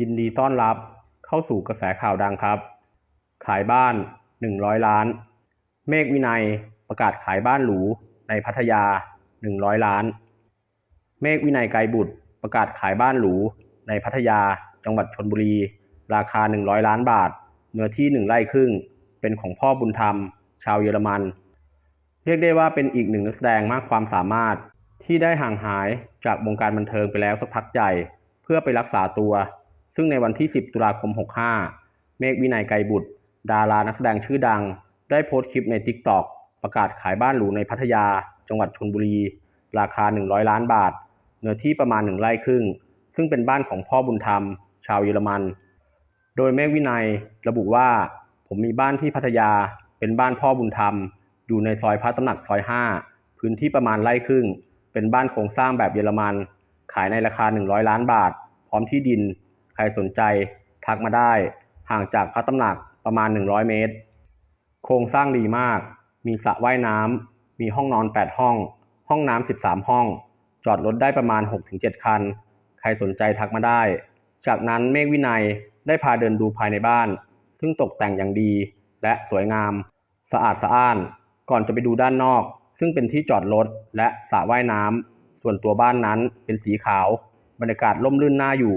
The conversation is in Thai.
ยินดีต้อนรับเข้าสู่กระแสข่าวดังครับ ขายบ้าน 100 ล้าน เมฆวินัยประกาศขายบ้านหรูในพัทยา 100 ล้าน เมฆวินัยไกรบุตรประกาศขายบ้านหรูในพัทยา จังหวัดชลบุรี ราคา 100 ล้านบาท เนื้อที่ 1 ไร่ครึ่ง เป็นของพ่อบุญธรรม ชาวเยอรมัน เรียกได้ว่าเป็นอีกหนึ่งนักแสดงมากความสามารถที่ได้ห่างหายจากวงการบันเทิงไปแล้วสักพักใหญ่ เพื่อไปรักษาตัว ซึ่งในวันที่ 10 ตุลาคม 65 เมฆวินัยไกรบุตร ดารานักแสดงชื่อดัง ได้โพสต์คลิปใน TikTok ประกาศขายบ้านหรูในพัทยา จังหวัดชลบุรี ราคา 100 ล้านบาท เนื้อที่ประมาณ 1 ไร่ครึ่ง ซึ่งเป็นบ้านของพ่อบุญธรรม ชาวเยอรมัน โดยเมฆวินัยระบุว่า ผมมีบ้านที่พัทยา เป็นบ้านพ่อบุญธรรม อยู่ในซอยพระตำหนักซอย 5 พื้นที่ประมาณไร่ครึ่ง เป็นบ้านโครงสร้างแบบเยอรมัน ขายในราคา 100 ล้านบาท พร้อมที่ดิน ใครสนใจทักมาได้ ห่างจากพระตำหนักประมาณ 100 เมตร โครงสร้างดีมาก มีสระว่ายน้ำ มีห้องนอน 8 ห้อง ห้องน้ำ 13 ห้อง จอดรถได้ประมาณ 6-7 คัน ใครสนใจทักมาได้ จากนั้นเมฆวินัยได้พาเดินดูภายในบ้าน ซึ่งตกแต่งอย่างดีและสวยงาม สะอาดสะอ้าน ก่อนจะไปดูด้านนอก ซึ่งเป็นที่จอดรถและสระว่ายน้ำส่วนตัวบ้านนั้นเป็นสีขาว บรรยากาศร่มรื่นน่าอยู่